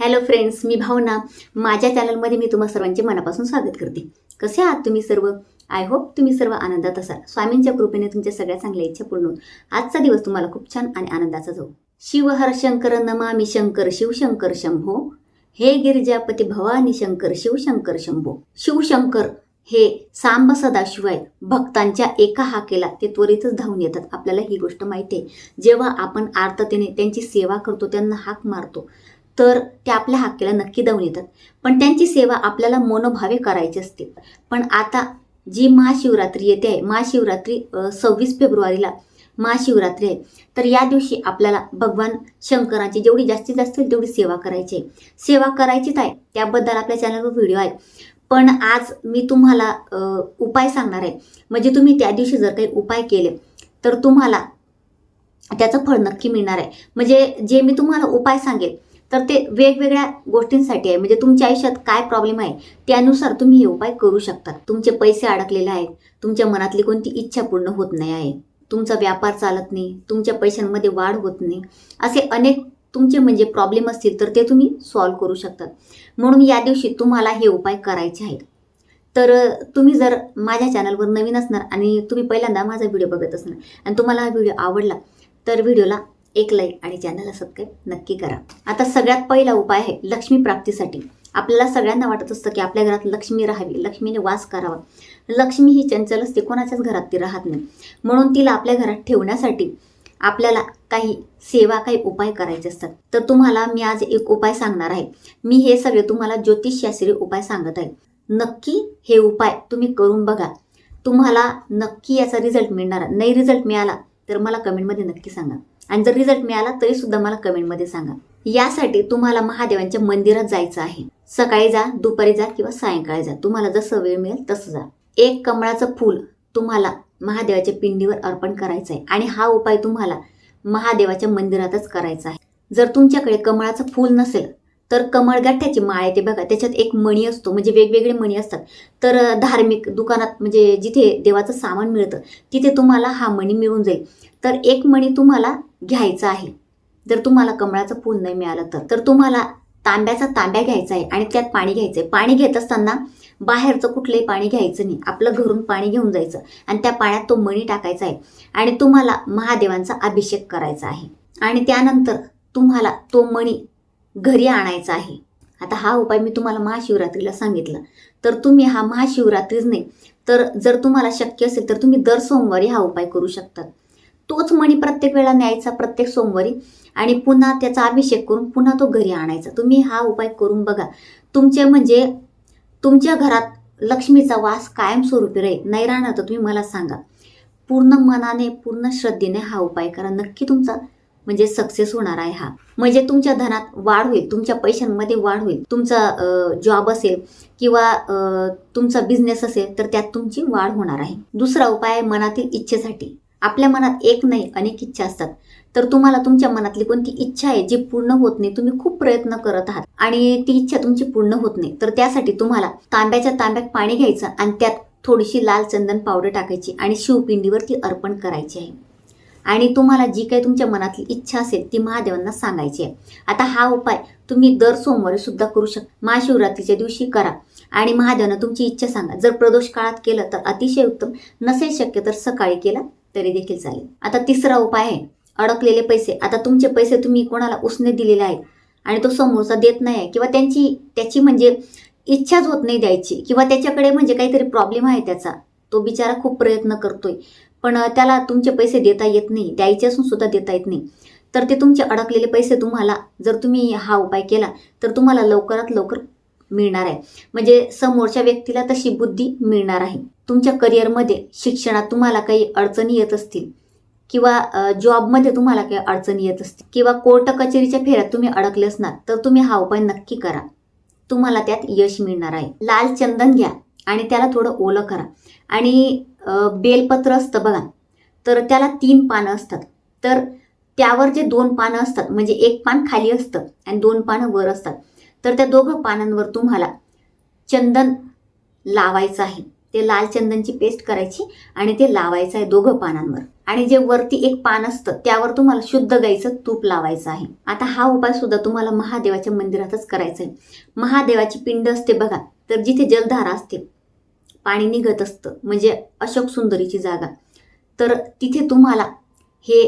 Hello friends मी भावना. माझ्या चॅनलमध्ये मी तुम्हा सर्वांचे मनापासून स्वागत करते. कसे आहात तुम्ही सर्व? आय होप तुम्ही सर्व आनंदात असाल. स्वामींच्या कृपेने तुमच्या सगळ्या चांगल्या इच्छा पूर्ण होऊन आजचा दिवस तुम्हाला खूप छान आणि आनंदाचा जाऊ. शिव हर शंकर नमामी शंकर शिवशंकर शंभो. हे गिरिजापती भवानी शंकर शिवशंकर शंभो. शिवशंकर हे सांब सदाशिवाय भक्तांच्या एका हाकेला ते त्वरितच धावून येतात. आपल्याला ही गोष्ट माहिती आहे. जेव्हा आपण आर्ततेने त्यांची सेवा करतो त्यांना हाक मारतो. तर ते आपल्या हाकेला नक्की धावून येतात. पण त्यांची सेवा आपल्याला मनोभावे करायची असते. पण आता जी महाशिवरात्री येते आहे महाशिवरात्री सव्वीस फेब्रुवारीला महाशिवरात्री आहे तर या दिवशी आपल्याला भगवान शंकराची जेवढी जास्तीत जास्त होईल तेवढी सेवा करायची आहे. सेवा करायचीच आहे त्याबद्दल आपल्या चॅनलवर व्हिडिओ आहे. पण आज मी तुम्हाला उपाय सांगणार आहे. म्हणजे तुम्ही त्या दिवशी जर काही उपाय केले तर तुम्हाला त्याचं फळ नक्की मिळणार आहे. म्हणजे जे मी तुम्हाला उपाय सांगेल तर ते वेगवेगळ्या गोष्टींसाठी आहे. म्हणजे तुमच्या आयुष्यात काय प्रॉब्लेम आहे त्यानुसार तुम्ही हे उपाय करू शकता तुमचे पैसे अडकलेले आहेत तुमच्या मनातली कोणती इच्छा पूर्ण होत नाही आहे तुमचा व्यापार चालत नाही तुमच्या पैशांमध्ये वाढ होत नाही असे अनेक तुमचे म्हणजे प्रॉब्लेम असतील तर ते तुम्ही सॉल्व्ह करू शकतात. म्हणून या दिवशी तुम्हाला हे उपाय करायचे आहेत. तर तुम्ही जर माझ्या चॅनलवर नवीन असणार आणि तुम्ही पहिल्यांदा माझा व्हिडिओ बघत असणार आणि तुम्हाला हा व्हिडिओ आवडला तर व्हिडिओला एक लाईक आणि चॅनलला सबस्क्राईब नक्की करा. आता सगळ्यात पहिला उपाय आहे लक्ष्मी प्राप्तीसाठी. आपल्याला सगळ्यांना वाटत असतं की आपल्या घरात लक्ष्मी राहावी लक्ष्मीने वास करावा. लक्ष्मी ही चंचल असते कोणाच्याच घरात ती राहत नाही. म्हणून तिला आपल्या घरात ठेवण्यासाठी आपल्याला काही सेवा काही उपाय करायचे असतात. तर तुम्हाला मी आज एक उपाय सांगणार आहे. मी हे सगळे तुम्हाला ज्योतिषशास्त्रीय उपाय सांगत आहे. नक्की हे उपाय तुम्ही करून बघा. तुम्हाला नक्की याचा रिझल्ट मिळणार. नाही रिझल्ट मिळाला तर मला कमेंटमध्ये नक्की सांगा. आणि जर रिझल्ट मिळाला तरी सुद्धा मला कमेंटमध्ये सांगा. यासाठी तुम्हाला महादेवांच्या मंदिरात जायचं आहे. सकाळी जा दुपारी जा किंवा सायंकाळी जा. तुम्हाला जसं वेळ मिळेल तसं जा. एक कमळाचं फूल तुम्हाला महादेवाच्या पिंडीवर अर्पण करायचं आहे. आणि हा उपाय तुम्हाला महादेवाच्या मंदिरातच करायचा आहे. जर तुमच्याकडे कमळाचं फूल नसेल तर कमळगाठ्याची माळ येते बघा त्याच्यात एक मणी असतो म्हणजे वेगवेगळे मणी असतात. तर धार्मिक दुकानात म्हणजे जिथे देवाचं सामान मिळतं तिथे तुम्हाला हा मणी मिळून जाईल. तर एक मणी तुम्हाला घ्यायचा आहे. जर तुम्हाला कमळाचं फूल नाही मिळालं तर तर तुम्हाला तांब्याचा तांब्या घ्यायचा आहे आणि त्यात पाणी घ्यायचं आहे. पाणी घेत असताना बाहेरचं कुठलंही पाणी घ्यायचं नाही. आपलं घरून पाणी घेऊन जायचं आणि त्या पाण्यात तो मणी टाकायचा आहे आणि तुम्हाला महादेवांचा अभिषेक करायचा आहे. आणि त्यानंतर तुम्हाला तो मणी घरी आणायचा आहे. आता हा उपाय मी तुम्हाला महाशिवरात्रीला सांगितलं. तर तुम्ही हा महाशिवरात्रीच नाही तर जर तुम्हाला शक्य असेल तर तुम्ही दर सोमवारी हा उपाय करू शकतात. तोच मणी प्रत्येक वेळा न्यायचा प्रत्येक सोमवारी आणि पुन्हा त्याचा अभिषेक करून पुन्हा तो घरी आणायचा. तुम्ही हा उपाय करून बघा. तुमचे म्हणजे तुमच्या घरात लक्ष्मीचा वास कायमस्वरूपी राहील. नाही राहणार तर तुम्ही मला सांगा. पूर्ण मनाने पूर्ण श्रद्धेने हा उपाय करा. नक्की तुमचा म्हणजे सक्सेस होणार आहे हा. म्हणजे तुमच्या धनात वाढ होईल तुमच्या पैशांमध्ये वाढ होईल. तुमचा जॉब असेल किंवा तुमचा बिझनेस असेल तर त्यात तुमची वाढ होणार आहे. दुसरा उपाय आहे मनातील इच्छेसाठी. आपल्या मनात एक नाही अनेक इच्छा असतात. तर तुम्हाला तुमच्या मनातली कोणती इच्छा आहे जी पूर्ण होत नाही तुम्ही खूप प्रयत्न करत आहात आणि ती इच्छा तुमची पूर्ण होत नाही तर त्यासाठी तुम्हाला तांब्याच्या तांब्यात पाणी घ्यायचं आणि त्यात थोडीशी लाल चंदन पावडर टाकायची आणि शिवपिंडीवरती अर्पण करायची आहे. आणि तुम्हाला जी काही तुमच्या मनातली इच्छा असेल ती महादेवांना सांगायची आहे. आता हा उपाय तुम्ही दर सोमवारी सुद्धा करू शकता महाशिवरात्रीच्या दिवशी करा. आणि महादेवांना तुमची इच्छा सांगा. जर प्रदोष काळात केलं तर अतिशय उत्तम नसेल शक्य तर सकाळी केला तरी देखील चालेल. आता तिसरा उपाय आहे अडकलेले पैसे. आता तुमचे पैसे तुम्ही कोणाला उसने दिलेले आहेत आणि तो समोरचा देत नाही आहे किंवा त्यांची त्याची म्हणजे इच्छाच होत नाही द्यायची किंवा त्याच्याकडे म्हणजे काहीतरी प्रॉब्लेम आहे त्याचा तो बिचारा खूप प्रयत्न करतोय. पण त्याला तुमचे पैसे देता येत नाही द्यायचे असून सुद्धा देता येत नाही. तर ते तुमचे अडकलेले पैसे तुम्हाला जर तुम्ही हा उपाय केला तर तुम्हाला लवकरात लवकर मिळणार आहे. म्हणजे समोरच्या व्यक्तीला तशी बुद्धी मिळणार आहे. तुमच्या करिअरमध्ये शिक्षणात तुम्हाला काही अडचणी येत असतील किंवा जॉबमध्ये तुम्हाला काही अडचणी येत असतील किंवा कोर्ट कचेरीच्या फेऱ्यात तुम्ही अडकले असणार तर तुम्ही हा उपाय नक्की करा. तुम्हाला त्यात यश मिळणार आहे. लाल चंदन घ्या आणि त्याला थोडं ओलं करा. आणि बेलपत्र असतं बघा. तर त्याला तीन पानं असतात. तर त्यावर जे दोन पानं असतात म्हणजे एक पान खाली असतं आणि दोन पानं वर असतात. तर त्या दोघं पानांवर तुम्हाला चंदन लावायचं आहे. ते लाल चंदनची पेस्ट करायची आणि ते लावायचं आहे दोघं पानांवर. आणि जे वरती एक पान असतं त्यावर तुम्हाला शुद्ध गाईचं तूप लावायचं आहे. आता हा उपाय सुद्धा तुम्हाला महादेवाच्या मंदिरातच करायचा आहे. महादेवाची पिंड असते बघा. तर जिथे जलधारा असते पाणी निघत असतं. म्हणजे अशोक सुंदरीची जागा. तर तिथे तुम्हाला हे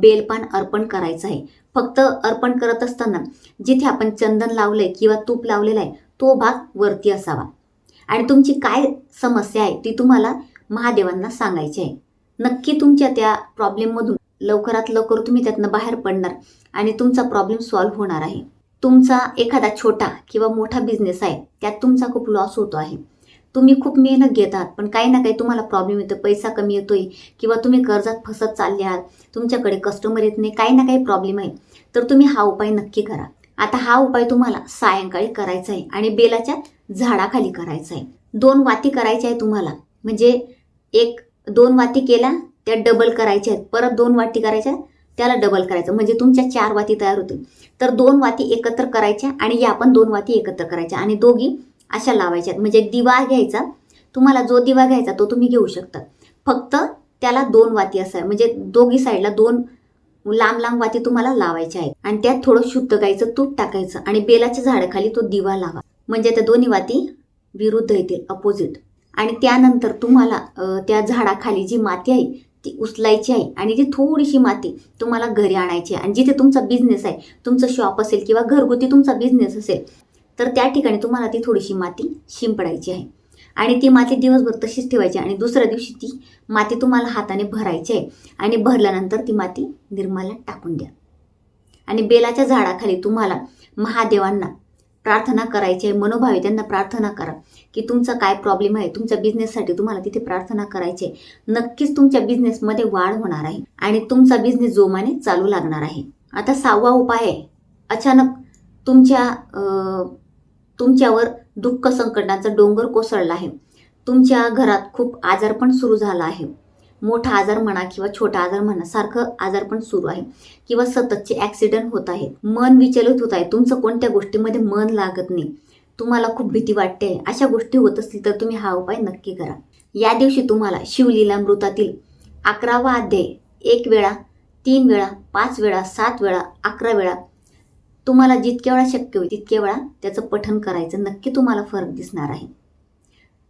बेलपान अर्पण करायचं आहे. फक्त अर्पण करत असताना जिथे आपण चंदन लावलंय किंवा तूप लावलेलं आहे तो भाग वरती असावा. आणि तुमची काय समस्या आहे ती तुम्हाला महादेवांना सांगायची आहे. नक्की तुमच्या त्या प्रॉब्लेममधून लवकरात लवकर तुम्ही त्यातनं बाहेर पडणार आणि तुमचा प्रॉब्लेम सॉल्व्ह होणार आहे. तुमचा एखादा छोटा किंवा मोठा बिझनेस आहे त्यात तुमचा खूप लॉस होतो आहे. तुम्ही खूप मेहनत घेतात आहात पण काही ना काही तुम्हाला प्रॉब्लेम येतो पैसा कमी येतोय किंवा तुम्ही कर्जात फसत चालले आहात तुमच्याकडे कस्टमर येत नाही काही ना काही प्रॉब्लेम आहे. तर तुम्ही हा उपाय नक्की करा. आता हा उपाय तुम्हाला सायंकाळी करायचा आहे आणि बेलाच्या झाडाखाली करायचा आहे. दोन वाती करायच्या आहे तुम्हाला. म्हणजे एक दोन वाती केल्या त्या डबल करायच्या आहेत. परत दोन वाटी करायच्या त्याला डबल करायचं. म्हणजे तुमच्या चार वाती तयार होतील. तर दोन वाती एकत्र करायच्या आणि या पण दोन वाती एकत्र करायच्या. आणि दोघी अशा लावायच्या. म्हणजे एक दिवा घ्यायचा तुम्हाला जो दिवा घ्यायचा तो तुम्ही घेऊ शकता. फक्त त्याला दोन वाती असा म्हणजे दोघी साईडला दोन लांब लांब वाती तुम्हाला लावायच्या आहेत. आणि त्यात थोडं शुद्ध गायचं तूप टाकायचं आणि बेलाच्या झाडाखाली तो दिवा लावा. म्हणजे त्या दोन्ही वाती विरुद्ध येतील अपोजिट आणि त्यानंतर तुम्हाला त्या झाडाखाली जी माती आहे ती उचलायची आहे. आणि ती थोडीशी माती तुम्हाला घरी आणायची आहे. आणि जिथे तुमचा बिझनेस आहे तुमचं शॉप असेल किंवा घरगुती तुमचा बिझनेस असेल तर त्या ठिकाणी तुम्हाला ती थोडीशी माती शिंपडायची आहे. आणि ती माती दिवसभर तशीच ठेवायची आणि दुसऱ्या दिवशी ती माती तुम्हाला हाताने भरायची आहे. आणि भरल्यानंतर ती माती निर्माल्यात टाकून द्या. आणि बेलाच्या झाडाखाली तुम्हाला महादेवांना प्रार्थना करायची आहे. मनोभावे त्यांना प्रार्थना करा की तुमचा काय प्रॉब्लेम आहे? तुमच्या बिझनेससाठी तुम्हाला तिथे प्रार्थना करायची आहे. नक्कीच तुमच्या बिझनेसमध्ये वाढ होणार आहे. आणि तुमचा बिझनेस जोमाने चालू लागणार आहे. आता सहावा उपाय आहे. अचानक तुमच्या तुमच्यावर दुःख संकटांचा डोंगर कोसळला आहे. तुमच्या घरात खूप आजारपण सुरू झाला आहे. मोठा आजार म्हणा किंवा छोटा आजार म्हणा सारखं आजारपण सुरू आहे. किंवा सततचे ॲक्सिडेंट होत आहेत. मन विचलित होत आहे. तुमचं कोणत्या गोष्टीमध्ये मन लागत नाही? तुम्हाला खूप भीती वाटते. आहे अशा गोष्टी होत असतील तर तुम्ही हा उपाय नक्की करा. या दिवशी तुम्हाला शिवलीला मृतातील अकरावा अध्याय एक वेळा तीन वेळा पाच वेळा सात वेळा अकरा वेळा तुम्हाला जितक्या वेळा शक्य होईल तितक्या वेळा त्याचं पठन करायचं. नक्की तुम्हाला फरक दिसणार आहे.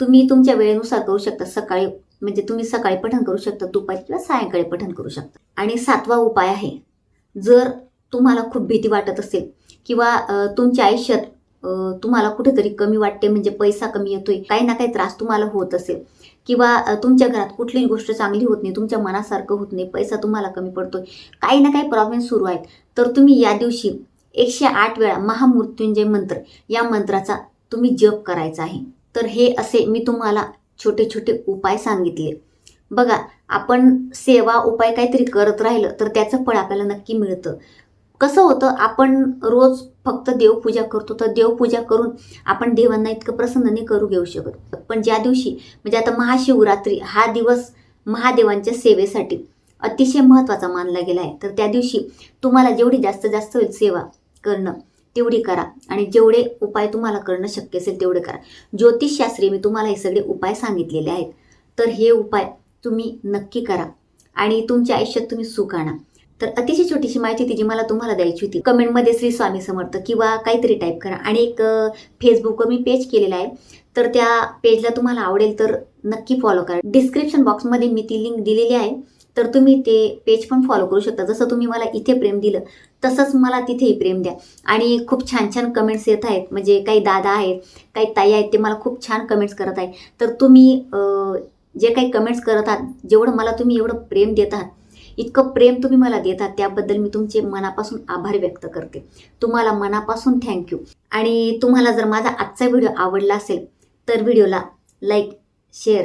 तुम्ही तुमच्या वेळेनुसार करू शकता. सकाळी म्हणजे तुम्ही सकाळी पठण करू शकता दुपारी किंवा सायंकाळी पठण करू शकता. आणि सातवा उपाय आहे जर तुम्हाला खूप भीती वाटत असेल किंवा तुमच्या आयुष्यात तुम्हाला कुठेतरी कमी वाटते म्हणजे पैसा कमी येतोय काही ना काही त्रास तुम्हाला होत असेल किंवा तुमच्या घरात कुठलीच गोष्ट चांगली होत नाही तुमच्या मनासारखं होत नाही पैसा तुम्हाला कमी पडतोय काही ना काही प्रॉब्लेम सुरू आहेत. तर तुम्ही या दिवशी एकशे आठ वेळा महामृत्युंजय मंत्र या मंत्राचा तुम्ही जप करायचा आहे. तर हे असे मी तुम्हाला छोटे छोटे उपाय सांगितले. बघा आपण सेवा उपाय काहीतरी करत राहिलं तर त्याचं फळ आपल्याला नक्की मिळतं. कसं होतं आपण रोज फक्त देवपूजा करतो तर देवपूजा करून आपण देवांना इतकं प्रसन्न नाही करू घेऊ शकत. पण ज्या दिवशी म्हणजे आता महाशिवरात्री हा दिवस महादेवांच्या सेवेसाठी अतिशय महत्त्वाचा मानला गेला आहे. तर त्या दिवशी तुम्हाला जेवढी जास्त जास्त होईल सेवा करणं तेवढी करा. आणि जेवढे उपाय तुम्हाला करणं शक्य असेल तेवढे करा. ज्योतिषशास्त्री मी तुम्हाला हे सगळे उपाय सांगितलेले आहेत. तर हे उपाय तुम्ही नक्की करा. आणि तुमच्या आयुष्यात तुम्ही सुख आणा. तर अतिशय छोटीशी माहिती ती जी मला तुम्हाला द्यायची होती. कमेंटमध्ये श्री स्वामी समर्थ किंवा काहीतरी टाईप करा. आणि एक फेसबुकवर मी पेज केलेला आहे. तर त्या पेजला तुम्हाला आवडेल तर नक्की फॉलो करा. डिस्क्रिप्शन बॉक्समध्ये मी ती लिंक दिलेली आहे. तर तुम्ही ते पेज पण फॉलो करू शकता. जसं तुम्ही मला इथे प्रेम दिलं तसंच मला तिथेही प्रेम द्या. आणि खूप छान छान कमेंट्स येत आहेत. म्हणजे काही दादा आहेत काही ताई आहेत ते मला खूप छान कमेंट्स करत आहेत. तर तुम्ही जे काही कमेंट्स करत आहात जेवढं मला तुम्ही एवढं प्रेम देत आहात इतकं प्रेम तुम्ही मला देतात त्याबद्दल मी तुमचे मनापासून आभार व्यक्त करते. तुम्हाला मनापासून थँक्यू आणि तुम्हाला जर माझा आजचा व्हिडिओ आवडला असेल तर व्हिडिओला लाईक शेअर